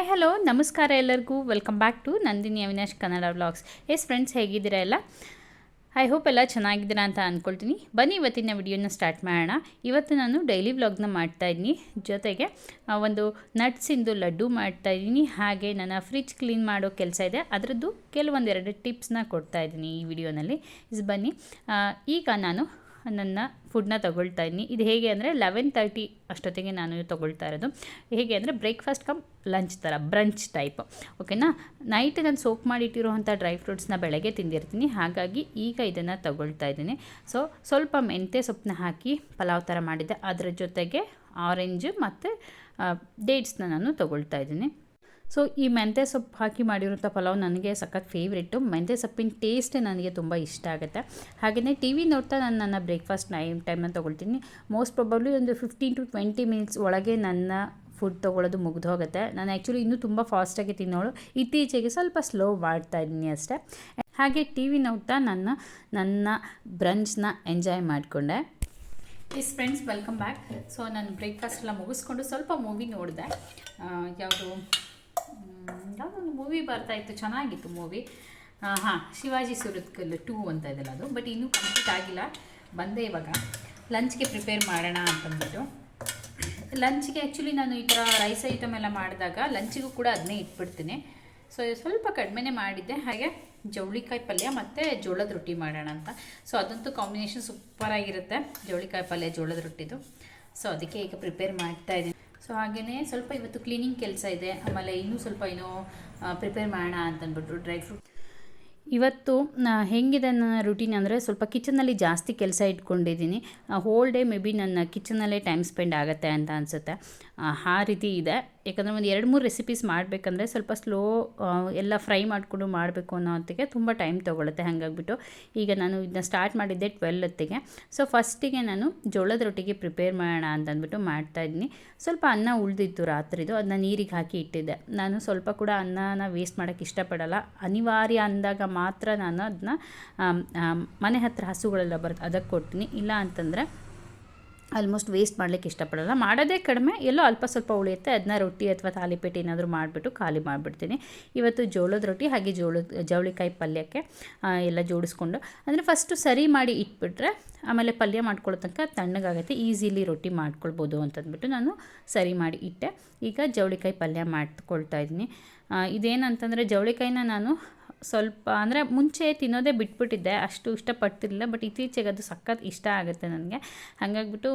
Hi, hello, ನಮಸ್ಕಾರ ಎಲ್ಲರಿಗೂ. Welcome back to Nandini Avinash Kannada vlogs yes friends ಹೇಗಿದ್ದೀರಾ ಎಲ್ಲ? ಐ ಹೋಪ್ ಎಲ್ಲ ಚೆನ್ನಾಗಿದ್ದೀರಾ ಅಂತ ಅಂದ್ಕೊಳ್ತೀನಿ ಬನ್ನಿ, ಇವತ್ತಿನ ವಿಡಿಯೋನ ಸ್ಟಾರ್ಟ್ ಮಾಡೋಣ. ಇವತ್ತು ನಾನು ಡೈಲಿ ವ್ಲಾಗ್ನ ಮಾಡ್ತಾಯಿದ್ದೀನಿ ಜೊತೆಗೆ ಒಂದು ನಟ್ಸಿಂದು ಲಡ್ಡು ಮಾಡ್ತಾಯಿದ್ದೀನಿ ಹಾಗೆ ನನ್ನ ಫ್ರಿಜ್ ಕ್ಲೀನ್ ಮಾಡೋ ಕೆಲಸ ಇದೆ. ಅದರದ್ದು ಕೆಲವೊಂದೆರಡು ಟಿಪ್ಸ್ನ ಕೊಡ್ತಾ ಇದ್ದೀನಿ ಈ ವಿಡಿಯೋನಲ್ಲಿ ಇಸ್ ಬನ್ನಿ ಈಗ ನಾನು ನನ್ನ ಫುಡ್ನ ತಗೊಳ್ತಾ ಇದ್ದೀನಿ. ಇದು ಹೇಗೆ ಅಂದರೆ ಲೆವೆನ್ ತರ್ಟಿ ಅಷ್ಟೊತ್ತಿಗೆ ನಾನು ತೊಗೊಳ್ತಾ ಇರೋದು. ಹೇಗೆ ಅಂದರೆ ಬ್ರೇಕ್ಫಾಸ್ಟ್ ಕಮ್ ಲಂಚ್ ಥರ ಬ್ರಂಚ್ ಟೈಪ್ ಓಕೆನಾ ನೈಟ್ ನಾನು ಸೋಕ್ ಮಾಡಿಟ್ಟಿರುವಂಥ ಡ್ರೈ ಫ್ರೂಟ್ಸ್ನ ಬೆಳಗ್ಗೆ ತಿಂದಿರ್ತೀನಿ. ಹಾಗಾಗಿ ಈಗ ಇದನ್ನು ತಗೊಳ್ತಾ ಇದ್ದೀನಿ. ಸೊ ಸ್ವಲ್ಪ ಮೆಂತ್ಯ ಸೊಪ್ಪನ್ನ ಹಾಕಿ ಪಲಾವ್ ಥರ ಮಾಡಿದ್ದೆ. ಅದರ ಜೊತೆಗೆ ಆರೆಂಜ್ ಮತ್ತು ಡೇಟ್ಸ್ನ ನಾನು ತೊಗೊಳ್ತಾ ಇದ್ದೀನಿ. ಸೊ ಈ ಮೆಂತ್ಯ ಸೊಪ್ಪು ಹಾಕಿ ಮಾಡಿರೋಂಥ ಪಲಾವ್ ನನಗೆ ಸಖತ್ ಫೇವ್ರೆಟ್ಟು ಮೆಂತ್ಯ ಸೊಪ್ಪಿನ ಟೇಸ್ಟೇ ನನಗೆ ತುಂಬ ಇಷ್ಟ ಆಗುತ್ತೆ. ಹಾಗೆಯೇ ಟಿ ವಿ ನೋಡ್ತಾ ನಾನು ನನ್ನ ಬ್ರೇಕ್ಫಾಸ್ಟ್ ಟೈಮ್ ಟೈಮನ್ನು ತೊಗೊಳ್ತೀನಿ. ಮೋಸ್ಟ್ ಪ್ರಾಬಬ್ಲಿ ಒಂದು ಫಿಫ್ಟೀನ್ ಟು ಟ್ವೆಂಟಿ ಮಿನಿಟ್ಸ್ ಒಳಗೆ ನನ್ನ ಫುಡ್ ತೊಗೊಳ್ಳೋದು ಮುಗಿದು ಹೋಗುತ್ತೆ. ನಾನು ಆ್ಯಕ್ಚುಲಿ ಇನ್ನೂ ತುಂಬ ಫಾಸ್ಟಾಗಿ ತಿನ್ನೋಳು. ಇತ್ತೀಚೆಗೆ ಸ್ವಲ್ಪ ಸ್ಲೋ ಮಾಡ್ತಾ ಇದ್ದೀನಿ ಅಷ್ಟೇ. ಹಾಗೆ ಟಿ ವಿ ನೋಡ್ತಾ ನನ್ನ ನನ್ನ ಬ್ರಂಚ್ನ ಎಂಜಾಯ್ ಮಾಡಿಕೊಂಡೆ. Yes friends welcome back so ನಾನು ಬ್ರೇಕ್ಫಾಸ್ಟ್ ಎಲ್ಲ ಮುಗಿಸ್ಕೊಂಡು ಸ್ವಲ್ಪ ಮೂವಿ ನೋಡಿದೆ. ಯಾವುದು? ಮೂವಿ ಬರ್ತಾ ಇತ್ತು, ಚೆನ್ನಾಗಿತ್ತು ಮೂವಿ ಹಾಂ, ಶಿವಾಜಿ ಸುರತ್ಕಲ್ ಟೂ ಅಂತ ಇದೆಲ್ಲ ಅದು. ಬಟ್ ಇನ್ನೂ ಕಂಪ್ಲೀಟ್ ಆಗಿಲ್ಲ. ಬಂದೆ ಇವಾಗ. ಲಂಚ್ಗೆ ಪ್ರಿಪೇರ್ ಮಾಡೋಣ ಅಂತಂದ್ಬಿಟ್ಟು. ಲಂಚ್ಗೆ ಆ್ಯಕ್ಚುಲಿ ನಾನು ಈ ಥರ ರೈಸ್ ಐಟಮ್ ಎಲ್ಲ ಮಾಡಿದಾಗ ಲಂಚಿಗೂ ಕೂಡ ಅದನ್ನೇ ಇಟ್ಬಿಡ್ತೀನಿ. ಸೊ ಸ್ವಲ್ಪ ಕಡಿಮೆನೇ ಮಾಡಿದ್ದೆ. ಹಾಗೆ ಜವಳಿಕಾಯಿ ಪಲ್ಯ ಮತ್ತು ಜೋಳದ ರೊಟ್ಟಿ ಮಾಡೋಣ ಅಂತ. ಸೊ ಅದಂತೂ ಕಾಂಬಿನೇಷನ್ ಸೂಪರಾಗಿರುತ್ತೆ ಜವಳಿಕಾಯಿ ಪಲ್ಯ, ಜೋಳದ ರೊಟ್ಟಿದು. ಸೊ ಅದಕ್ಕೆ ಈಗ ಪ್ರಿಪೇರ್ ಮಾಡ್ತಾ ಇದ್ದೀನಿ. ಸೊ ಹಾಗೆಯೇ ಸ್ವಲ್ಪ ಇವತ್ತು ಕ್ಲೀನಿಂಗ್ ಕೆಲಸ ಇದೆ. ಆಮೇಲೆ ಇನ್ನೂ ಸ್ವಲ್ಪ ಏನೋ ಪ್ರಿಪೇರ್ ಮಾಡೋಣ ಅಂತಂದ್ಬಿಟ್ಟು ಡ್ರೈ ಫ್ರೂಟ್ ಇವತ್ತು ಹೆಂಗಿದೆ ನನ್ನ ರುಟೀನ್ ಅಂದರೆ ಸ್ವಲ್ಪ ಕಿಚನಲ್ಲಿ ಜಾಸ್ತಿ ಕೆಲಸ ಇಟ್ಕೊಂಡಿದ್ದೀನಿ. ಹೋಲ್ ಡೇ ಮೇ ಬಿ ನನ್ನ ಕಿಚನಲ್ಲೇ ಟೈಮ್ ಸ್ಪೆಂಡ್ ಆಗುತ್ತೆ ಅಂತ ಅನಿಸುತ್ತೆ. ಆ ರೀತಿ ಇದೆ. ಯಾಕಂದರೆ ಒಂದು ಎರಡು ಮೂರು ರೆಸಿಪೀಸ್ ಮಾಡಬೇಕಂದ್ರೆ ಸ್ವಲ್ಪ ಸ್ಲೋ ಎಲ್ಲ ಫ್ರೈ ಮಾಡಿಕೊಂಡು ಮಾಡಬೇಕು ಅನ್ನೋ ಹೊತ್ತಿಗೆ ತುಂಬ ಟೈಮ್ ತೊಗೊಳುತ್ತೆ ಹಾಗಾಗ್ಬಿಟ್ಟು. ಈಗ ನಾನು ಇದನ್ನ ಸ್ಟಾರ್ಟ್ ಮಾಡಿದ್ದೆ ಟ್ವೆಲ್ ಹೊತ್ತಿಗೆ. ಸೊ ಫಸ್ಟಿಗೆ ನಾನು ಜೋಳದ ರೊಟ್ಟಿಗೆ ಪ್ರಿಪೇರ್ ಮಾಡೋಣ ಅಂತ ಅಂದ್ಬಿಟ್ಟು ಮಾಡ್ತಾಯಿದ್ದೀನಿ ಸ್ವಲ್ಪ ಅನ್ನ ಉಳಿದಿತ್ತು ರಾತ್ರಿದು ಅದನ್ನ ನೀರಿಗೆ ಹಾಕಿ ಇಟ್ಟಿದ್ದೆ. ನಾನು ಸ್ವಲ್ಪ ಕೂಡ ಅನ್ನನ ವೇಸ್ಟ್ ಮಾಡೋಕ್ಕೆ ಇಷ್ಟಪಡಲ್ಲ. ಅನಿವಾರ್ಯ ಅಂದಾಗ ಮಾತ್ರ ನಾನು ಅದನ್ನ ಮನೆ ಹತ್ತಿರ ಹಸುಗಳೆಲ್ಲ ಬರುತ್ತೆ, ಅದಕ್ಕೆ ಕೊಡ್ತೀನಿ. ಇಲ್ಲ ಅಂತಂದರೆ ಆಲ್ಮೋಸ್ಟ್ ವೇಸ್ಟ್ ಮಾಡಲಿಕ್ಕೆ ಇಷ್ಟಪಡಲ್ಲ. ಮಾಡೋದೇ ಕಡಿಮೆ, ಎಲ್ಲೋ ಅಲ್ಪ ಸ್ವಲ್ಪ ಉಳಿಯುತ್ತೆ ಅದನ್ನ ರೊಟ್ಟಿ ಅಥವಾ ತಾಲಿಪೇಟೆ ಏನಾದರೂ ಮಾಡಿಬಿಟ್ಟು ಖಾಲಿ ಮಾಡಿಬಿಡ್ತೀನಿ. ಇವತ್ತು ಜೋಳದ ರೊಟ್ಟಿ, ಹಾಗೆ ಜೋಳದ, ಜವಳಿಕಾಯಿ ಪಲ್ಯಕ್ಕೆ ಎಲ್ಲ ಜೋಡಿಸ್ಕೊಂಡು, ಅಂದರೆ ಫಸ್ಟು ಸರಿ ಮಾಡಿ ಇಟ್ಬಿಟ್ರೆ, ಆಮೇಲೆ ಪಲ್ಯ ಮಾಡ್ಕೊಳ್ಳೋ ತನಕ ತಣ್ಣಗಾಗುತ್ತೆ, ಈಸಿಲಿ ರೊಟ್ಟಿ ಮಾಡ್ಕೊಳ್ಬೋದು ಅಂತಂದ್ಬಿಟ್ಟು ನಾನು ಸರಿ ಮಾಡಿ ಇಟ್ಟೆ. ಈಗ ಜವಳಿಕಾಯಿ ಪಲ್ಯ ಮಾಡ್ಕೊಳ್ತಾ ಇದ್ದೀನಿ. ಇದೇನಂತಂದರೆ ಜವಳಿಕಾಯಿನ ನಾನು ಸ್ವಲ್ಪ, ಅಂದರೆ ಮುಂಚೆ ತಿನ್ನೋದೇ ಬಿಟ್ಬಿಟ್ಟಿದ್ದೆ, ಅಷ್ಟು ಇಷ್ಟಪಡ್ತಿರಲಿಲ್ಲ ಬಟ್ ಇತ್ತೀಚೆಗೆ ಅದು ಸಖತ್ ಇಷ್ಟ ಆಗುತ್ತೆ ನನಗೆ. ಹಾಗಾಗ್ಬಿಟ್ಟು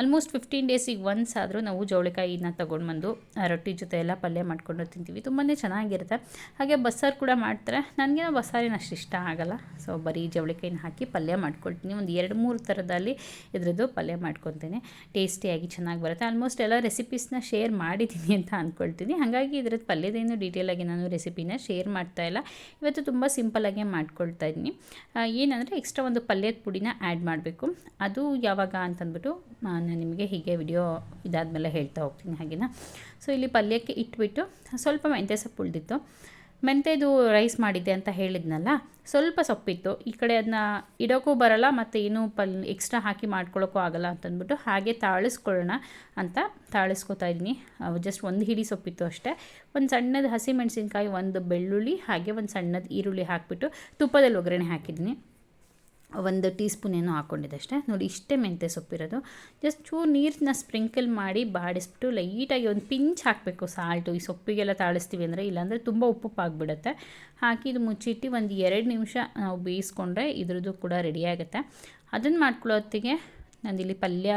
ಆಲ್ಮೋಸ್ಟ್ ಫಿಫ್ಟೀನ್ ಡೇಸಿಗೆ ಒನ್ಸ್ ಆದರೂ ನಾವು ಜವಳಿಕಾಯಿನ ತೊಗೊಂಡು ಬಂದು ರೊಟ್ಟಿ ಜೊತೆ ಎಲ್ಲ ಪಲ್ಯ ಮಾಡ್ಕೊಂಡು ತಿಂತೀವಿ. ತುಂಬಾ ಚೆನ್ನಾಗಿರುತ್ತೆ. ಹಾಗೆ ಬಸ್ಸಾರು ಕೂಡ ಮಾಡ್ತಾರೆ. ನನಗೆ ಬಸ್ಸಾರಿನ ಅಷ್ಟು ಇಷ್ಟ ಆಗಲ್ಲ. ಸೊ ಬರೀ ಜವಳಿಕಾಯಿನ ಹಾಕಿ ಪಲ್ಯ ಮಾಡ್ಕೊಳ್ತೀನಿ. ಒಂದು ಎರಡು ಮೂರು ಥರದಲ್ಲಿ ಇದ್ರದ್ದು ಪಲ್ಯ ಮಾಡ್ಕೊತೀನಿ ಟೇಸ್ಟಿಯಾಗಿ ಚೆನ್ನಾಗಿ ಬರುತ್ತೆ. ಆಲ್ಮೋಸ್ಟ್ ಎಲ್ಲ ರೆಸಿಪೀಸ್ನ ಶೇರ್ ಮಾಡಿದ್ದೀನಿ ಅಂತ ಅಂದ್ಕೊಳ್ತೀನಿ ಹಾಗಾಗಿ ಇದ್ರದ್ದು ಪಲ್ಯದೇನು ಡೀಟೇಲಾಗಿ ನಾನು ರೆಸಿಪಿನ ಶೇರ್ ಮಾಡ್ತಾ ಇಲ್ಲ. ಇವತ್ತು ತುಂಬ ಸಿಂಪಲ್ಲಾಗೆ ಮಾಡ್ಕೊಳ್ತಾ ಇದ್ದೀನಿ. ಏನಂದರೆ ಎಕ್ಸ್ಟ್ರಾ ಒಂದು ಪಲ್ಯದ ಪುಡಿನ ಆ್ಯಡ್ ಮಾಡಬೇಕು. ಅದು ಯಾವಾಗ ಅಂತಂದ್ಬಿಟ್ಟು ನಾನು ನಿಮಗೆ ಹೀಗೆ ವಿಡಿಯೋ ಇದಾದಮೇಲೆ ಹೇಳ್ತಾ ಹೋಗ್ತೀನಿ ಹಾಗೆನಾ? ಸೊ ಇಲ್ಲಿ ಪಲ್ಯಕ್ಕೆ ಇಟ್ಬಿಟ್ಟು ಸ್ವಲ್ಪ ಮೆಂತ್ಯ ಸೊಪ್ಪು ಉಳಿದಿತ್ತು. ಮೆಂತ್ಯದು ರೈಸ್ ಮಾಡಿದ್ದೆ ಅಂತ ಹೇಳಿದ್ನಲ್ಲ ಸ್ವಲ್ಪ ಸೊಪ್ಪಿತ್ತು ಈ ಕಡೆ ಅದನ್ನ ಇಡೋಕ್ಕೂ ಬರಲ್ಲ ಮತ್ತು ಇನ್ನೂ ಪಲ್ ಎಕ್ಸ್ಟ್ರಾ ಹಾಕಿ ಮಾಡ್ಕೊಳ್ಳೋಕ್ಕೂ ಆಗಲ್ಲ ಅಂತಂದ್ಬಿಟ್ಟು ಹಾಗೆ ತಾಳಿಸ್ಕೊಳ್ಳೋಣ ಅಂತ ತಾಳಿಸ್ಕೊತಾ ಇದ್ದೀನಿ. ಜಸ್ಟ್ ಒಂದು ಹಿಡಿ ಸೊಪ್ಪಿತ್ತು ಅಷ್ಟೇ. ಒಂದು ಸಣ್ಣದ ಹಸಿಮೆಣಸಿನ್ಕಾಯಿ ಒಂದು ಬೆಳ್ಳುಳ್ಳಿ, ಹಾಗೆ ಒಂದು ಸಣ್ಣದ ಈರುಳ್ಳಿ ಹಾಕಿಬಿಟ್ಟು ತುಪ್ಪದಲ್ಲಿ ಒಗ್ಗರಣೆ ಹಾಕಿದ್ದೀನಿ. ಒಂದು ಟೀ ಸ್ಪೂನ್ ಏನೋ ಹಾಕ್ಕೊಂಡಿದ್ದೆ ಅಷ್ಟೇ. ನೋಡಿ, ಇಷ್ಟೇ ಮೆಂತ್ಯ ಸೊಪ್ಪಿರೋದು ಜಸ್ಟ್ ಚೂರು ನೀರನ್ನ ಸ್ಪ್ರಿಂಕಲ್ ಮಾಡಿ ಬಾಡಿಸ್ಬಿಟ್ಟು ಲೈಟಾಗಿ ಒಂದು ಪಿಂಚ್ ಹಾಕಬೇಕು ಸಾಲ್ಟು. ಈ ಸೊಪ್ಪಿಗೆಲ್ಲ ತಾಳಿಸ್ತೀವಿ ಅಂದರೆ ಇಲ್ಲಾಂದರೆ ತುಂಬ ಉಪ್ಪು ಆಗಿಬಿಡುತ್ತೆ ಹಾಕಿ ಇದು ಮುಚ್ಚಿಟ್ಟು ಒಂದು ಎರಡು ನಿಮಿಷ ನಾವು ಬೇಯಿಸ್ಕೊಂಡ್ರೆ ಇದ್ರದ್ದು ಕೂಡ ರೆಡಿ ಆಗುತ್ತೆ. ಅದನ್ನು ಮಾಡ್ಕೊಳ್ಳೋ ಹೊತ್ತಿಗೆ ನಂದಿಲ್ಲಿ ಪಲ್ಯ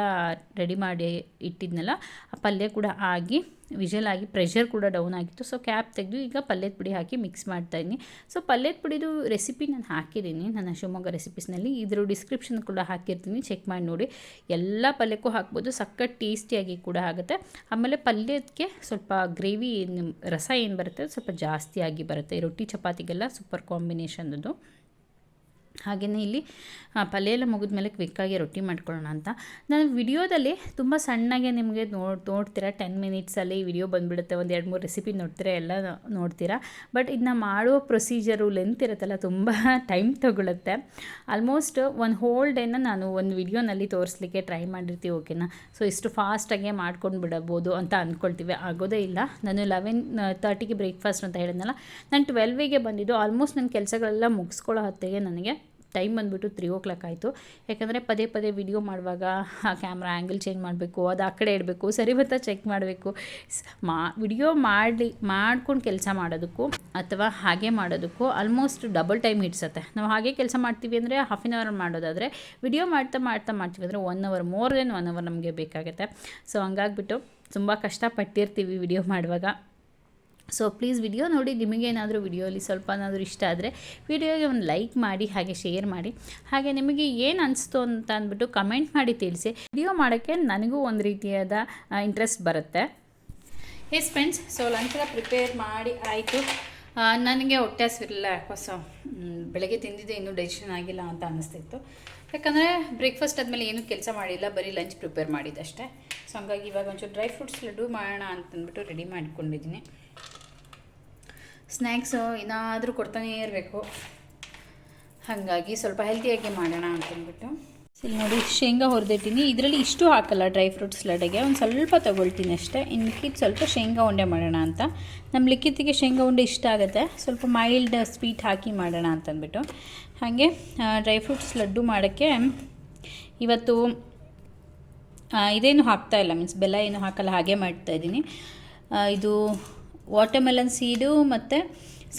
ರೆಡಿ ಮಾಡಿ ಇಟ್ಟಿದ್ನಲ್ಲ, ಆ ಪಲ್ಯ ಕೂಡ ಆಗಿ ವಿಷಲ್ ಆಗಿ ಪ್ರೆಷರ್ ಕೂಡ ಡೌನ್ ಆಗಿತ್ತು. ಸೊ ಕ್ಯಾಪ್ ತೆಗೆದು ಈಗ ಪಲ್ಯದ ಪುಡಿ ಹಾಕಿ ಮಿಕ್ಸ್ ಮಾಡ್ತಾಯಿದ್ದೀನಿ ಸೊ ಪಲ್ಯದ ಪುಡಿದು ರೆಸಿಪಿ ನಾನು ಹಾಕಿದ್ದೀನಿ. ನನ್ನ ಶಿವಮೊಗ್ಗ ರೆಸಿಪೀಸ್ನಲ್ಲಿ ಇದ್ರ ಡಿಸ್ಕ್ರಿಪ್ಷನ್ ಕೂಡ ಹಾಕಿರ್ತೀನಿ. ಚೆಕ್ ಮಾಡಿ ನೋಡಿ. ಎಲ್ಲ ಪಲ್ಯಕ್ಕೂ ಹಾಕ್ಬೋದು. ಸಖತ್ ಟೇಸ್ಟಿಯಾಗಿ ಕೂಡ ಆಗುತ್ತೆ. ಆಮೇಲೆ ಪಲ್ಯಕ್ಕೆ ಸ್ವಲ್ಪ ಗ್ರೇವಿ ರಸ ಏನು ಬರುತ್ತೆ? ಸ್ವಲ್ಪ ಜಾಸ್ತಿಯಾಗಿ ಬರುತ್ತೆ. ರೊಟ್ಟಿ, ಚಪಾತಿಗೆಲ್ಲ ಸೂಪರ್ ಕಾಂಬಿನೇಷನ್ ಅದು ಹಾಗೆಯೇ ಇಲ್ಲಿ ಪಲ್ಯ ಎಲ್ಲ ಮುಗಿದ್ಮೇಲೆ ಕ್ವಿಕ್ಕಾಗಿ ರೊಟ್ಟಿ ಮಾಡ್ಕೊಳ್ಳೋಣ ಅಂತ. ನಾನು ವಿಡಿಯೋದಲ್ಲಿ ತುಂಬ ಸಣ್ಣಗೆ ನಿಮಗೆ ನೋಡಿ ನೋಡ್ತೀರಾ ಟೆನ್ ಮಿನಿಟ್ಸಲ್ಲಿ ವಿಡಿಯೋ ಬಂದುಬಿಡುತ್ತೆ, ಒಂದು ಎರಡು ಮೂರು ರೆಸಿಪಿ ನೋಡ್ತೀರಾ, ಎಲ್ಲ ನೋಡ್ತೀರಾ. ಬಟ್ ಇದನ್ನ ಮಾಡುವ ಪ್ರೊಸೀಜರು ಲೆಂತ್ ಇರುತ್ತಲ್ಲ, ತುಂಬ ಟೈಮ್ ತಗೊಳುತ್ತೆ. ಆಲ್ಮೋಸ್ಟ್ ಒಂದು ಹೋಲ್ ಡೇನ ನಾನು ಒಂದು ವಿಡಿಯೋನಲ್ಲಿ ತೋರಿಸ್ಲಿಕ್ಕೆ ಟ್ರೈ ಮಾಡಿರ್ತೀವಿ ಓಕೆನಾ ಸೊ ಇಷ್ಟು ಫಾಸ್ಟಾಗೆ ಮಾಡ್ಕೊಂಡು ಬಿಡಬೋದು ಅಂತ ಅಂದ್ಕೊಳ್ತೀವಿ ಆಗೋದೇ ಇಲ್ಲ. ನಾನು ಲೆವೆನ್ ತರ್ಟಿಗೆ ಬ್ರೇಕ್ಫಾಸ್ಟ್ ಅಂತ ಹೇಳಿದ್ನಲ್ಲ, ನಾನು ಟ್ವೆಲ್ವಿಗೆ ಬಂದಿದ್ದು ಆಲ್ಮೋಸ್ಟ್ ನನ್ನ ಕೆಲಸಗಳೆಲ್ಲ ಮುಗಿಸ್ಕೊಳ್ಳೋ ಹೊತ್ತಿಗೆ ನನಗೆ ಟೈಮ್ ಬಂದುಬಿಟ್ಟು ತ್ರೀ ಓ ಕ್ಲಾಕ್ ಆಯಿತು. ಯಾಕಂದರೆ ಪದೇ ಪದೇ ವಿಡಿಯೋ ಮಾಡುವಾಗ ಆ ಕ್ಯಾಮ್ರಾ ಆ್ಯಂಗಲ್ ಚೇಂಜ್ ಮಾಡಬೇಕು, ಅದು ಆ ಕಡೆ ಇಡಬೇಕು, ಸರಿ ಬರ್ತಾ ಚೆಕ್ ಮಾಡಬೇಕು. ಮಾ ವಿಡಿಯೋ ಮಾಡಲಿ, ಮಾಡ್ಕೊಂಡು ಕೆಲಸ ಮಾಡೋದಕ್ಕೂ ಅಥವಾ ಹಾಗೆ ಮಾಡೋದಕ್ಕೂ ಆಲ್ಮೋಸ್ಟ್ ಡಬಲ್ ಟೈಮ್ ಹಿಡ್ಸತ್ತೆ. ನಾವು ಹಾಗೆ ಕೆಲಸ ಮಾಡ್ತೀವಿ ಅಂದರೆ ಹಾಫ್ ಆನ್ ಅವರ್ ಮಾಡೋದಾದರೆ ವಿಡಿಯೋ ಮಾಡ್ತಾ ಮಾಡ್ತಾ ಮಾಡ್ತೀವಿ. ಅಂದರೆ one hour more than one hour ನಮಗೆ ಬೇಕಾಗುತ್ತೆ. ಸೊ ಹಂಗಾಗ್ಬಿಟ್ಟು ತುಂಬ ಕಷ್ಟಪಟ್ಟಿರ್ತೀವಿ ವಿಡಿಯೋ ಮಾಡುವಾಗ. ಸೊ ಪ್ಲೀಸ್ ವಿಡಿಯೋ ನೋಡಿ ನಿಮಗೇನಾದರೂ ವಿಡಿಯೋಲಿ ಸ್ವಲ್ಪನಾದರೂ ಇಷ್ಟ ಆದರೆ ವಿಡಿಯೋಗೆ ಒಂದು ಲೈಕ್ ಮಾಡಿ, ಹಾಗೆ ಶೇರ್ ಮಾಡಿ. ಹಾಗೆ ನಿಮಗೆ ಏನು ಅನಿಸ್ತು ಅಂತ ಅಂದ್ಬಿಟ್ಟು ಕಮೆಂಟ್ ಮಾಡಿ ತಿಳಿಸಿ. ವಿಡಿಯೋ ಮಾಡೋಕ್ಕೆ ನನಗೂ ಒಂದು ರೀತಿಯಾದ ಇಂಟ್ರೆಸ್ಟ್ ಬರುತ್ತೆ. ಎಸ್ ಫ್ರೆಂಡ್ಸ್ ಸೊ ಲಂಚೆಲ್ಲ ಪ್ರಿಪೇರ್ ಮಾಡಿ ಆಯಿತು. ನನಗೆ ಹೊಟ್ಟೆ ಹಸಿವಿರಲಿಲ್ಲ ಯಾಕೋ ಸೊ ಬೆಳಗ್ಗೆ ತಿಂದಿದ್ದೆ, ಇನ್ನೂ ಡೈಜೆಷನ್ ಆಗಿಲ್ಲ ಅಂತ ಅನ್ನಿಸ್ತಿತ್ತು ಯಾಕಂದರೆ ಬ್ರೇಕ್ಫಾಸ್ಟ್ ಆದಮೇಲೆ ಏನೂ ಕೆಲಸ ಮಾಡಿಲ್ಲ, ಬರೀ ಲಂಚ್ ಪ್ರಿಪೇರ್ ಮಾಡಿದ್ದಷ್ಟೇ. ಸೊ ಹಂಗಾಗಿ ಇವಾಗ ಒಂಚೂರು ಡ್ರೈ ಫ್ರೂಟ್ಸ್ ಲಡ್ಡು ಮಾಡೋಣ ಅಂತಂದ್ಬಿಟ್ಟು ರೆಡಿ ಮಾಡ್ಕೊಂಡಿದ್ದೀನಿ. ಸ್ನ್ಯಾಕ್ಸು ಏನಾದರೂ ಕೊಡ್ತಾನೇ ಇರಬೇಕು. ಹಾಗಾಗಿ ಸ್ವಲ್ಪ ಹೆಲ್ತಿಯಾಗಿ ಮಾಡೋಣ ಅಂತಂದ್ಬಿಟ್ಟು ಇಲ್ಲಿ ನೋಡಿ ಶೇಂಗಾ ಹುರಿದಿಟ್ಟಿನಿ. ಇದರಲ್ಲಿ ಇಷ್ಟು ಹಾಕಲ್ಲ ಡ್ರೈ ಫ್ರೂಟ್ಸ್ ಲಡ್ಡೆಗೆ ಒಂದು ಸ್ವಲ್ಪ ತೊಗೊಳ್ತೀನಿ ಅಷ್ಟೇ. ಇನ್ನು ಸ್ವಲ್ಪ ಶೇಂಗಾ ಉಂಡೆ ಮಾಡೋಣ ಅಂತ. ನಮ್ಮ ಲಿಕ್ಕಿತ್ತಿಗೆ ಶೇಂಗಾ ಉಂಡೆ ಇಷ್ಟ ಆಗುತ್ತೆ. ಸ್ವಲ್ಪ ಮೈಲ್ಡ್ ಸ್ವೀಟ್ ಹಾಕಿ ಮಾಡೋಣ ಅಂತಂದ್ಬಿಟ್ಟು ಹಾಗೆ ಡ್ರೈ ಫ್ರೂಟ್ಸ್ ಲಡ್ಡು ಮಾಡೋಕ್ಕೆ ಇವತ್ತು ಇದೇನು ಹಾಕ್ತಾ ಇಲ್ಲ. ಮೀನ್ಸ್ ಬೆಲ್ಲ ಏನು ಹಾಕಲ್ಲ, ಹಾಗೆ ಮಾಡ್ತಾ ಇದ್ದೀನಿ. ಇದು ವಾಟರ್ಮೆಲನ್ ಸೀಡು ಮತ್ತು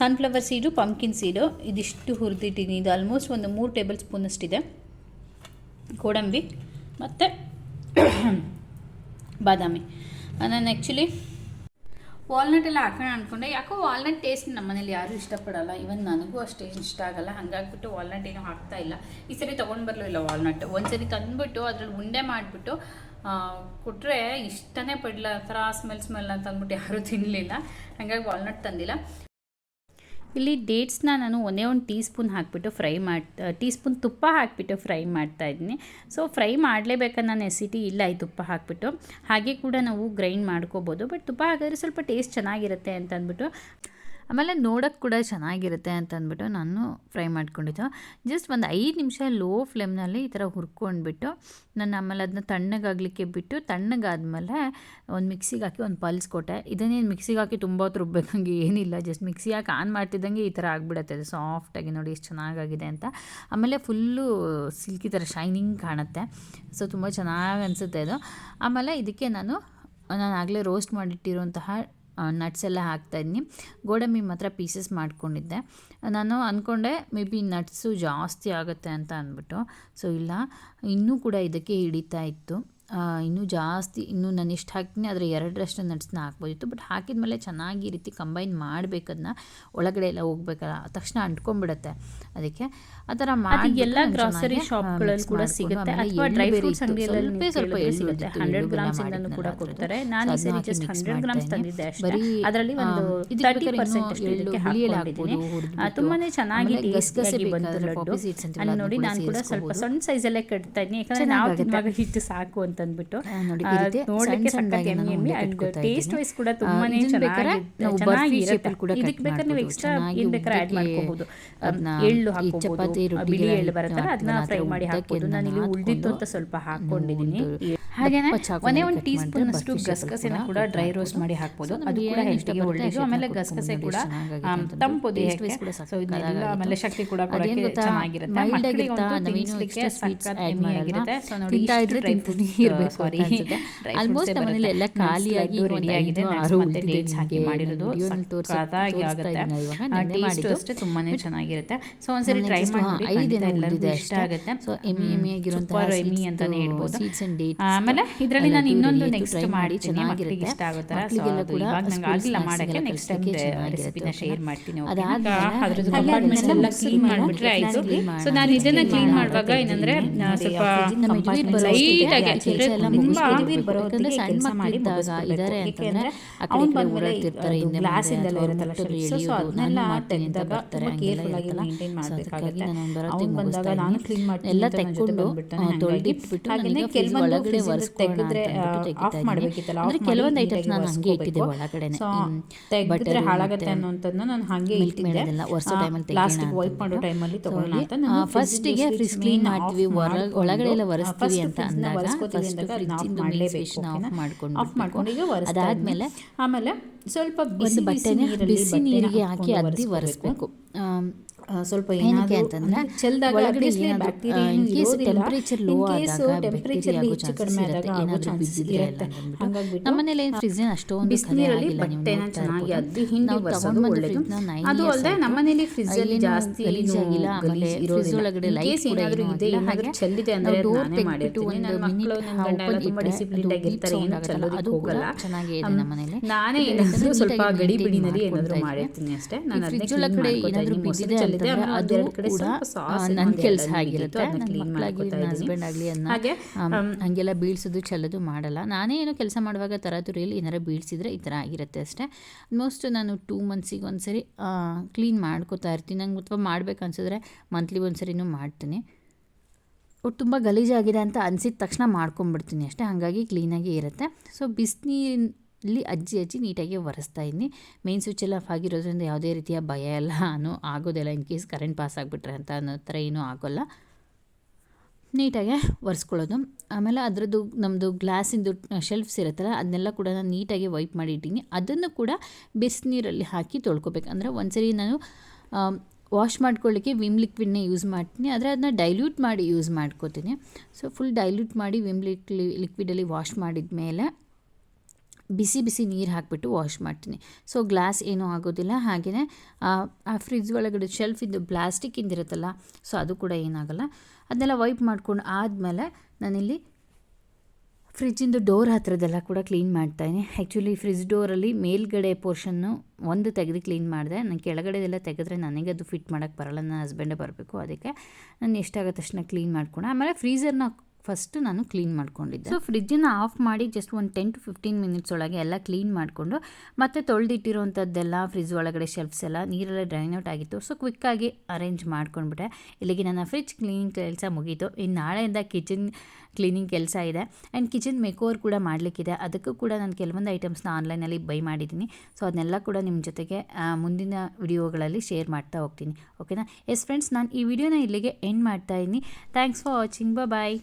ಸನ್ಫ್ಲವರ್ ಸೀಡು ಪಂಪ್ಕಿನ್ ಸೀಡು. ಇದಿಷ್ಟು ಹುರಿದಿಟ್ಟಿದ್ದೀನಿ ಇದು ಆಲ್ಮೋಸ್ಟ್ ಒಂದು ಮೂರು ಟೇಬಲ್ ಸ್ಪೂನಷ್ಟಿದೆ ಗೋಡಂಬಿ ಮತ್ತು ಬಾದಾಮಿ. ನಾನು ಆ್ಯಕ್ಚುಲಿ ವಾಲ್ನಟ್ ಎಲ್ಲ ಹಾಕೋಣ ಅಂದ್ಕೊಂಡೆ ಯಾಕೋ ವಾಲ್ನಟ್ ಟೇಸ್ಟ್ ನಮ್ಮ ಮನೇಲಿ ಯಾರೂ ಇಷ್ಟಪಡಲ್ಲ. ಇವನ್ ನನಗೂ ಅಷ್ಟೇ ಇಷ್ಟ ಆಗಲ್ಲ. ಹಾಗಾಗ್ಬಿಟ್ಟು ವಾಲ್ನಟ್ ಏನೂ ಹಾಕ್ತಾ ಇಲ್ಲ. ಈ ಸರಿ ತೊಗೊಂಡು ಬರಲಿಲ್ಲ ವಾಲ್ನಟ್ ಒಂದ್ಸರಿ ತಂದುಬಿಟ್ಟು ಅದ್ರಲ್ಲಿ ಉಂಡೆ ಮಾಡಿಬಿಟ್ಟು ಕೊಟ್ಟರೆ ಇಷ್ಟನೇ ಪಡಲ ಥರ ಸ್ಮೆಲ್ ಸ್ಮೆಲ್ ಅಂತ ಅಂದ್ಬಿಟ್ಟು ಯಾರೂ ತಿನ್ನಲಿಲ್ಲ ಹಾಗಾಗಿ ವಾಲ್ನಟ್ ತಂದಿಲ್ಲ. ಇಲ್ಲಿ ಡೇಟ್ಸ್ನ ನಾನು ಒಂದೇ ಒಂದು ಟೀ ಸ್ಪೂನ್ ಹಾಕಿಬಿಟ್ಟು ಫ್ರೈ ಮಾಡಿ ಟೀ ಸ್ಪೂನ್ ತುಪ್ಪ ಹಾಕಿಬಿಟ್ಟು ಫ್ರೈ ಮಾಡ್ತಾ ಇದ್ದೀನಿ. ಸೊ ಫ್ರೈ ಮಾಡಲೇಬೇಕನ್ನೋ ನೆಸಿಟಿ ಇಲ್ಲ ಈ ತುಪ್ಪ ಹಾಕಿಬಿಟ್ಟು. ಹಾಗೆ ಕೂಡ ನಾವು ಗ್ರೈಂಡ್ ಮಾಡ್ಕೋಬೋದು. ಬಟ್ ತುಪ್ಪ ಹಾಕಿದ್ರೆ ಸ್ವಲ್ಪ ಟೇಸ್ಟ್ ಚೆನ್ನಾಗಿರುತ್ತೆ ಅಂತ ಅಂದ್ಬಿಟ್ಟು ಆಮೇಲೆ ನೋಡೋಕ್ಕೆ ಕೂಡ ಚೆನ್ನಾಗಿರುತ್ತೆ ಅಂತ ಅಂದ್ಬಿಟ್ಟು ನಾನು ಫ್ರೈ ಮಾಡ್ಕೊಂಡಿದ್ದು. ಜಸ್ಟ್ ಒಂದು ಐದು ನಿಮಿಷ ಲೋ ಫ್ಲೇಮ್ನಲ್ಲಿ ಈ ಥರ ಹುರ್ಕೊಂಡ್ಬಿಟ್ಟು ನಾನು ಆಮೇಲೆ ಅದನ್ನ ತಣ್ಣಗಾಗಲಿಕ್ಕೆ ಬಿಟ್ಟು ತಣ್ಣಗಾದ್ಮೇಲೆ ಒಂದು ಮಿಕ್ಸಿಗೆ ಹಾಕಿ ಒಂದು ಪಲ್ಸ್ ಕೊಟ್ಟೆ. ಇದನ್ನೇನು ಮಿಕ್ಸಿಗೆ ಹಾಕಿ ತುಂಬ ಹೊತ್ತು ರುಬ್ಬೇಕಂಗೆ ಏನಿಲ್ಲ, ಜಸ್ಟ್ ಮಿಕ್ಸಿ ಆನ್ ಮಾಡ್ತಿದ್ದಂಗೆ ಈ ಥರ ಆಗಿಬಿಡುತ್ತೆ. ಅದು ಸಾಫ್ಟಾಗಿ ನೋಡಿ ಎಷ್ಟು ಚೆನ್ನಾಗಾಗಿದೆ ಅಂತ. ಆಮೇಲೆ ಫುಲ್ಲು ಸಿಲ್ಕಿ ಥರ ಶೈನಿಂಗ್ ಕಾಣುತ್ತೆ. ಸೊ ತುಂಬ ಚೆನ್ನಾಗಿ ಅನಿಸುತ್ತೆ ಅದು ಆಮೇಲೆ ಇದಕ್ಕೆ ನಾನು ನಾನು ಆಗಲೇ ರೋಸ್ಟ್ ಮಾಡಿಟ್ಟಿರುವಂತಹ ನಟ್ಸ್ ಎಲ್ಲ ಹಾಕ್ತಾಯಿದ್ದೀನಿ ಗೋಡಂಬಿ ಮಾತ್ರ ಪೀಸಸ್ ಮಾಡ್ಕೊಂಡಿದ್ದೆ. ನಾನು ಅಂದ್ಕೊಂಡೆ ಮೇ ಬಿ ನಟ್ಸು ಜಾಸ್ತಿ ಆಗುತ್ತೆ ಅಂತ ಅಂದ್ಬಿಟ್ಟು. ಸೊ ಇಲ್ಲ. ಇನ್ನೂ ಕೂಡ ಇದಕ್ಕೆ ಹಿಡಿತಾ ಇತ್ತು. ಇನ್ನೂ ಜಾಸ್ತಿ ಇನ್ನೂ ನಾನು ಎಷ್ಟು ಹಾಕ್ತೀನಿ ಅದರ ಎರಡರಷ್ಟು ನಟ್ಸ್ನ ಹಾಕ್ಬೋದಿತ್ತು. ಬಟ್ ಹಾಕಿದ್ಮೇಲೆ ಚೆನ್ನಾಗಿ ಈ ರೀತಿ ಕಂಬೈನ್ ಮಾಡಬೇಕದನ್ನ ಒಳಗಡೆ ಎಲ್ಲ ಹೋಗ್ಬೇಕಲ್ಲ ತಕ್ಷಣ ಅಂಟ್ಕೊಂಡ್ಬಿಡುತ್ತೆ ಅದಕ್ಕೆ. ಆ ಥರ ಮಾಡಿ ಎಲ್ಲ ಗ್ರಾಸರಿ ಶಾಪ್ಗಳಲ್ಲಿ ಕೂಡ ಸಿಗುತ್ತೆ. ಅಥವಾ ಡ್ರೈ ಫ್ರೂಟ್ಸ್ ಅಂಗಡಿಯಲ್ಲಿ ಸ್ವಲ್ಪ ಸಿಗುತ್ತೆ ಇತ್ತು, ಹಂಡ್ರೆಡ್ ಎಳ್ಳು ಬೆಲ್ಲ ಗ್ರಾಮ್ಸ್ ಇಂದನೂ ಕೂಡ ಕೊಡ್ತಾರೆ. ನಾನು ಈ ಸರಿ ಜಸ್ಟ್ ಹಾಕಿ mix ಹಂಡ್ರೆಡ್ ಗ್ರಾಮ್ಸ್ ಮಾಡ್ತಾ ತಂದಿದ್ದೆ ಅಷ್ಟೇ. ಅದರಲ್ಲಿ ಒಂದು ಇದಕ್ಕೆ ತರ್ಟಿ ಬೇಕಾದ್ರೆ ಪರ್ಸೆಂಟ್ ಅಷ್ಟು ಇದಕ್ಕೆ ತುಂಬಾನೇ ಚೆನ್ನಾಗಿ ಟೇಸ್ಟಿಯಾಗಿ ಬಂತು ಲಡ್ಡು ಅಲ್ಲಿ ನೋಡಿ ನಾನು ಕೂಡ ಸ್ವಲ್ಪ. ಸಣ್ಣ ಸೈಜಲ್ಲೇ ಕಟ್ತಾ ಇದ್ದೀನಿ. ಯಾಕಂದ್ರೆ ನಾವು. ತಿನ್ನುವಾಗ ಹಿಟ್ಟು ಸಾಕು ಅಂತ ರೀತಿ ನೋಡ್ಲಿಕ್ಕೆ ಸಣ್ಣದಾಗಿ ಎಮ್ಮಿ ಎಮ್ಮಿ ಅಂಡ್ ಟೇಸ್ಟ್. ವೈಸ್ ಕೂಡ ತುಂಬಾನೇ ಚೆನ್ನಾಗಿ ಇದಕ್ಕೆ ಬೇಕಾದ್ರೆ ನೀವು ಎಕ್ಸ್ಟ್ರಾ ಏನ್ ಬೇಕಾದ್ರೆ ಆಡ್ ಮಾಡ್ಕೋಬಹುದು ಎಳ್ಳು ಹಾಕೋಬಹುದು ಚಪಾತಿ ಬಿಳಿ ಎಳ್ಳು ಬರುತ್ತಲ್ಲ ಅದನ್ನ ಫ್ರೈ ಮಾಡಿ ಹಾಕೋದು ನಾನು ಇಲ್ಲಿ ಉಳಿದಿತ್ತು ಅಂತ ಸ್ವಲ್ಪ ಹಾಕೊಂಡಿದ್ದೀನಿ. ಹಾಗೇನೆ ಒಂದೇ ಒಂದು ಟೀ ಸ್ಪೂನ್ ಅಷ್ಟು ಗಸಗಸೆನ ಕೂಡ ಡ್ರೈ ರೋಸ್ಟ್ ಮಾಡಿ ಹಾಕ್ಬೋದು. ಅದು ಕೂಡ ಹೆಲ್ತಿಗೆ ಒಳ್ಳೆಯದು ಆಮೇಲೆ ಗಸಗಸೆ ಕೂಡ ತಂಪು ದೇಹಕ್ಕೆ ಸೊ ಇದನ್ನೆಲ್ಲ. ಆಮೇಲೆ ಶಕ್ತಿ ಕೂಡ ಕೊಡಕ್ಕೆ ಚೆನ್ನಾಗಿರುತ್ತೆ. ಮಕ್ಕಳಿಗೆ ಸಖತ್ add ಆಗಿರುತ್ತೆ. ಸೊ ನೋಡಿ ಇದ್ರೆ ಡ್ರೈ ಇರಬೇಕು ಸಾರಿ ಆಲ್ಮೋಸ್ಟ್ ನಮ್ಮನೇಲಿ ಎಲ್ಲ ಖಾಲಿಯಾಗಿ ರೆಡಿ ಆಗಿದೆ. ಆರು ಮತ್ತೆ ಡೇಟ್ಸ್ ಹಾಕಿ ಮಾಡಿರೋದು ಸಕ್ಕತ್ ಸಖತ್ತಾಗಿ ಆಗುತ್ತೆ. ಟೇಸ್ಟ್ ಅಷ್ಟೇ ತುಂಬಾನೇ ಚೆನ್ನಾಗಿರುತ್ತೆ. ಸೊ ಒಂದ್ಸರಿ ಟ್ರೈ ಮಾಡಿ ಐದು ದಿನ ಎಲ್ಲರಿಗೂ ಇಷ್ಟ ಆಗುತ್ತೆ. ಸೊ ಎಮ್ಮಿ ಎಮ್ಮಿ ಆಗಿರುವಂತಹ ಎಮ್ಮಿ ಅಂತಾನೆ ಹೇಳ್ಬೋದು seeds and dates ಆಮೇಲೆ ಇದರಲ್ಲಿ ನಾನು ಇನ್ನೊಂದು ನೆಕ್ಸ್ಟ್ ಮಾಡಿ ಚೆನ್ನಾಗಿರುತ್ತೆ. ಇಷ್ಟ ಆಗುತ್ತೆ ಸೊ ಮಕ್ಳಿಗೆಲ್ಲ ಅದು ಕೂಡ ಇವಾಗ ನಂಗೆ ಆಗಿಲ್ಲ ಮಾಡಕ್ಕೆ ನೆಕ್ಸ್ಟ್ ಟೈಮ್ ರೆಸಿಪಿನ ಶೇರ್ ಮಾಡ್ತೀನಿ ಅದ್ರದ್ದು ಅದನ್ನೆಲ್ಲ ಎಲ್ಲ ಕ್ಲೀನ್ ಮಾಡಿಬಿಟ್ರೆ ಮಾಡಿ ಆಯಿತು ಸೊ ನಾನು ಇದನ್ನ ಕ್ಲೀನ್. ಮಾಡುವಾಗ ಏನಂದ್ರೆ ಸ್ವಲ್ಪ ನಮ್ಮ ಯಜಮಾನ್ ಬರೋ ಲೈಟಾಗಿ ಅಷ್ಟೊತ್ತಿಗೆ ಕೆಲಸ ಮಾಡಿ ಯಾಕೆಂದ್ರೆ ಅಂತಂದ್ರೆ ಅವ್ನು ಹಿಂದೆ glass ಮುಂದೆ ಇಂದೆಲ್ಲ ಇರುತ್ತಲ್ಲ ಎಳೆಯೋದು, ಅದನ್ನೆಲ್ಲ ಬರ್ತಾರೆ, ತುಂಬಾ ಆಗಿ ಮೇಂಟೈನ್ ಮಾಡಬೇಕಾಗುತ್ತೆ ಸೊ ಅವ್ನು ಬಂದಾಗ ನಾನು ಕ್ಲೀನ್ ಮಾಡ್ತೀನಿ ಎಲ್ಲ ಹಂಗಾಗಿ. ತೊಳ್ದಿಟ್ಬಿಟ್ಟು ಫ್ರಿಜ್ ಕೆಲವೊಂದು ಒರೆಸ್ಕೊಳ್ಳೋಣ ತೆಗೆದ್ರೆ, ಅಂತ ಅಂದ್ಬಿಟ್ಟು ಆ, ತೆಗಿತಾ off ಮಾಡ್ಬೇಕಿತ್ತಲ್ಲ, ಅಂದ್ರೆ ಕೆಲವೊಂದು ಐಟಮ್ಸ್ ನಾನು ಹಂಗೆ ಇಟ್ಟಿದ್ದೆ ಒಳಗಡೆ ತೆಗೆದ್ರೆ ಹಾಳಾಗತ್ತೆ ಅನ್ನೋಂಥದ್ದನ್ನ ನಾನು ಹಾಗೆ ಇಟ್ಟಿದ್ದೆ. ಟೈಮ್ ಅಲ್ಲಿ ಟೈಮಲ್ಲಿ ಪ್ಲಾಸ್ಟಿಕ್ ವೈಪ್ ಮಾಡೋ. ಟೈಮಲ್ಲಿ ತಗೊಳ್ಳೋಣ ಅಂತ ನಾನು ಫಸ್ಟಿಗೆ ಫ್ರಿಜ್ ಕ್ಲೀನ್ ಮಾಡ್ತೀವಿ ಒಳಗಡೆ ಎಲ್ಲ ಒರೆಸ್ತೀವಿ ಅಂತ ಅಂದಾಗ ಫಸ್ಟ್ ಫ್ರಿಜ್ಜಿಂದು ಮೇನ್ ಆಫ್ ಮಾಡ್ಕೊಂಡು ಆಫ್ ಮಾಡ್ಕೊಂಡು ಈಗ ಒರೆಸ್ತಾ ಆಮೇಲೆ ಸ್ವಲ್ಪ ಬಿಸಿ ಒಂದು ಬಿಸಿ ಬಿಸಿ ನೀರಿಗೆ ಹಾಕಿ ಅದ್ದಿ. ಒರೆಸ್ಬೇಕು ಸ್ವಲ್ಪ ಏನಕ್ಕೆ ಅಂತಂದ್ರೆ ಚೆಲ್ದಾಗ ಟೆಂಪರೇಚರ್ ಲೋ ಏನು ಆದಾಗ ಹೆಚ್ಚು ಕಡಿಮೆ ಏನಾದ್ರು ಬಿದ್ದಿದ್ರೆ ಅಂದ್ಬಿಟ್ಟು. ಹಂಗಾಗ್ಬಿಟ್ಟು ನಮ್ಮನೇಲಿ ಏನು ಫ್ರಿಜ್ ಅಷ್ಟೊಂದು ಖರೆ ಬಿಸಿನೀರಲ್ಲಿ ಬಟ್ಟೆನ ಚೆನ್ನಾಗಿ. ಅದ್ದಿ ಹಿಂಡಿ ಅದು ಅಲ್ಲದೆ. ನಮ್ಮನೇಲಿ ಫ್ರಿಜ್ ಅಲ್ಲಿ ಏನು ಜಾಸ್ತಿ ಗಲೀಜಾಗಿಲ್ಲ, ಆಮೇಲೆ ಫ್ರಿಜ್ ಒಳಗಡೆ ಕೂಡ ಏನಾದ್ರು ಇದೆ ಚೆಲ್ಲಿದೆ ಅಂದ್ರೆ ನಾನೇ ಮಾಡಿರ್ತೀನಿ ಒಂದು ನನ್ನ ಮಕ್ಕಳು ನನ್ನ ಗಂಡ ಎಲ್ಲ ತುಂಬಾ ಡಿಸಿಪ್ಲಿನ್ ಆಗಿರ್ತಾರೆ ಏನು ಚೆಲ್ಲೋದಕ್ಕೆ ಹೋಗಲ್ಲ ಚೆನ್ನಾಗಿ ಇದೆ ಹ್ಮ್. ನಮ್ಮನೇಲಿ. ನಾನೇ ಸ್ವಲ್ಪ ಗಡಿ ಬಿಡಿನಲ್ಲಿ ಏನಾದ್ರು ಮಾಡಿರ್ತೀನಿ ಅಷ್ಟೇ. ನಾನು ಅದನ್ನ ಏನಾದ್ರು ಬಿದ್ದಿದೆ ಅಂತಂದ್ರೆ ಅದು ಕಡೆ ಸ್ವಲ್ಪ ಸಾಸ್ ನನ್ನ ಕೆಲಸ ಆಗಿರುತ್ತೆ ಅದನ್ನ ನನ್ನ ಕ್ಲೀನ್ ಮಾಡ್ಕೊತಾ ನನ್ನ ಹಸ್ಬೆಂಡ್ ಆಗಲಿ ಅನ್ನ ಹಂಗೆಲ್ಲ ಬೀಳ್ಸೋದು ಚೆಲ್ಲೋದು ಮಾಡಲ್ಲ. ನಾನೇ ಏನೋ ಕೆಲಸ ಮಾಡುವಾಗ ತರಾತುರಿಯಲ್ಲಿ ಏನಾರು ಬೀಳ್ಸಿದ್ರೆ ಈ ಥರ ಆಗಿರುತ್ತೆ ಅಷ್ಟೇ. ಆಲ್ಮೋಸ್ಟ್ ನಾನು ಟೂ ಮಂತ್ಸಿಗೆ ಒಂದ್ಸರಿ ಕ್ಲೀನ್ ಮಾಡ್ಕೋತಾ ಇರ್ತೀನಿ. ನಂಗೆ ಅಥವಾ ಮಾಡ್ಬೇಕು ಅನ್ಸಿದ್ರೆ ಮಂತ್ಲಿ ಒಂದ್ಸರಿನೂ ಮಾಡ್ತೀನಿ. ತುಂಬ ಗಲೀಜಾಗಿದೆ ಅಂತ ಅನಿಸಿದ ತಕ್ಷಣ ಮಾಡ್ಕೊಂಬಿಡ್ತೀನಿ ಅಷ್ಟೇ. ಹಾಗಾಗಿ ಕ್ಲೀನಾಗಿ ಇರುತ್ತೆ. ಸೊ ಬಿಸಿನೀರಲ್ಲಿ ಅಜ್ಜಿ ಅಜ್ಜಿ ನೀಟಾಗಿ ಒರೆಸ್ತಾ ಇದ್ದೀನಿ ಮೇನ್ ಸ್ವಿಚ್ ಎಲ್ಲ ಆಫ್ ಆಗಿರೋದ್ರಿಂದ ಯಾವುದೇ ರೀತಿಯ ಭಯ ಎಲ್ಲ ಅನ್ನೋ ಆಗೋದಿಲ್ಲ. ಇನ್ ಕೇಸ್ ಕರೆಂಟ್ ಪಾಸ್ ಆಗಿಬಿಟ್ರೆ ಅಂತ ಅನ್ನೋ ಥರ ಏನೂ ಆಗೋಲ್ಲ. ನೀಟಾಗೆ ಒರೆಸ್ಕೊಳ್ಳೋದು. ಆಮೇಲೆ ಅದರದ್ದು ನಮ್ಮದು ಗ್ಲಾಸಿಂದು ಶೆಲ್ಫ್ಸ್ ಇರುತ್ತಲ್ಲ, ಅದನ್ನೆಲ್ಲ ಕೂಡ ನಾನು ನೀಟಾಗಿ ವೈಪ್ ಮಾಡಿ ಇಟ್ಟಿನಿ. ಅದನ್ನು ಕೂಡ ಬಿಸಿನೀರಲ್ಲಿ ಹಾಕಿ ತೊಳ್ಕೊಬೇಕು. ಅಂದರೆ ಒಂದ್ಸರಿ ನಾನು ವಾಶ್ ಮಾಡ್ಕೊಳ್ಳಿಕ್ಕೆ ವಿಮ್ ಲಿಕ್ವಿಡ್ನೇ ಯೂಸ್ ಮಾಡ್ತೀನಿ. ಆದರೆ ಅದನ್ನ ಡೈಲ್ಯೂಟ್ ಮಾಡಿ ಯೂಸ್ ಮಾಡ್ಕೋತೀನಿ. ಸೊ ಫುಲ್ ಡೈಲ್ಯೂಟ್ ಮಾಡಿ ವಿಮ್ ಲಿಕ್ ಲಿಕ್ವಿಡಲ್ಲಿ ವಾಶ್ ಮಾಡಿದ ಮೇಲೆ ಬಿಸಿ ಬಿಸಿ ನೀರು ಹಾಕಿಬಿಟ್ಟು ವಾಶ್ ಮಾಡ್ತೀನಿ. ಸೊ ಗ್ಲಾಸ್ ಏನೂ ಆಗೋದಿಲ್ಲ. ಹಾಗೆಯೇ ಆ ಫ್ರಿಜ್ ಒಳಗಡೆ ಶೆಲ್ಫಿಂದು ಪ್ಲಾಸ್ಟಿಕ್ಕಿಂದಿರುತ್ತಲ್ಲ ಸೊ ಅದು ಕೂಡ ಏನಾಗಲ್ಲ. ಅದನ್ನೆಲ್ಲ ವೈಪ್ ಮಾಡ್ಕೊಂಡು ಆದಮೇಲೆ ನಾನಿಲ್ಲಿ ಫ್ರಿಜ್ಜಿಂದು ಡೋರ್ ಹತ್ರದೆಲ್ಲ ಕೂಡ ಕ್ಲೀನ್ ಮಾಡ್ತಾಯಿನಿ ಆ್ಯಕ್ಚುಲಿ ಫ್ರಿಜ್ ಡೋರಲ್ಲಿ ಮೇಲ್ಗಡೆ ಪೋರ್ಷನ್ನು ಒಂದು ತೆಗೆದು ಕ್ಲೀನ್ ಮಾಡಿದೆ. ನಾನು ಕೆಳಗಡೆದೆಲ್ಲ ತೆಗೆದ್ರೆ ನನಗೆ ಅದು ಫಿಟ್ ಮಾಡೋಕ್ಕೆ ಬರಲ್ಲ. ನನ್ನ ಹಸ್ಬೆಂಡೇ ಬರಬೇಕು. ಅದಕ್ಕೆ ನಾನು ಎಷ್ಟಾಗೋ ತಕ್ಷಣ ಕ್ಲೀನ್ ಮಾಡ್ಕೊಂಡು. ಆಮೇಲೆ ಫ್ರೀಝರ್ನ ಫಸ್ಟು ನಾನು ಕ್ಲೀನ್ ಮಾಡ್ಕೊಂಡಿದ್ದೆ. ಸೊ ಫ್ರಿಜ್ಜನ್ನು ಆಫ್ ಮಾಡಿ ಜಸ್ಟ್ ಒಂದು ಟೆನ್ ಟು ಫಿಫ್ಟೀನ್ ಮಿನಿಟ್ಸ್ ಒಳಗೆ ಎಲ್ಲ ಕ್ಲೀನ್ ಮಾಡಿಕೊಂಡು, ಮತ್ತೆ ತೊಳೆದಿಟ್ಟಿರೋಂಥದ್ದೆಲ್ಲ ಫ್ರಿಜ್ ಒಳಗಡೆ ಶೆಲ್ಫ್ಸ್ ಎಲ್ಲ ನೀರೆಲ್ಲ ಡ್ರೈನ್ ಔಟ್ ಆಗಿತ್ತು. ಸೊ ಕ್ವಿಕ್ಕಾಗಿ ಅರೇಂಜ್ ಮಾಡ್ಕೊಂಡ್ಬಿಟ್ಟೆ. ಇಲ್ಲಿಗೆ ನನ್ನ ಫ್ರಿಜ್ ಕ್ಲೀನಿಂಗ್ ಕೆಲಸ ಮುಗೀತು. ಇನ್ನು ನಾಳೆಯಿಂದ ಕಿಚನ್ ಕ್ಲೀನಿಂಗ್ ಕೆಲಸ ಇದೆ. ಆ್ಯಂಡ್ ಕಿಚನ್ ಮೇಕೋರ್ ಕೂಡ ಮಾಡಲಿಕ್ಕಿದೆ. ಅದಕ್ಕೂ ಕೂಡ ನಾನು ಕೆಲವೊಂದು ಐಟಮ್ಸ್ನ ಆನ್ಲೈನಲ್ಲಿ ಬೈ ಮಾಡಿದ್ದೀನಿ. ಸೊ ಅದನ್ನೆಲ್ಲ ಕೂಡ ನಿಮ್ಮ ಜೊತೆಗೆ ಮುಂದಿನ ವಿಡಿಯೋಗಳಲ್ಲಿ ಶೇರ್ ಮಾಡ್ತಾ ಹೋಗ್ತೀನಿ. ಓಕೆನಾ ಎಸ್ ಫ್ರೆಂಡ್ಸ್ ನಾನು ಈ ವಿಡಿಯೋನ ಇಲ್ಲಿಗೆ ಎಂಡ್ ಮಾಡ್ತಾ ಇದ್ದೀನಿ. Thanks for watching bye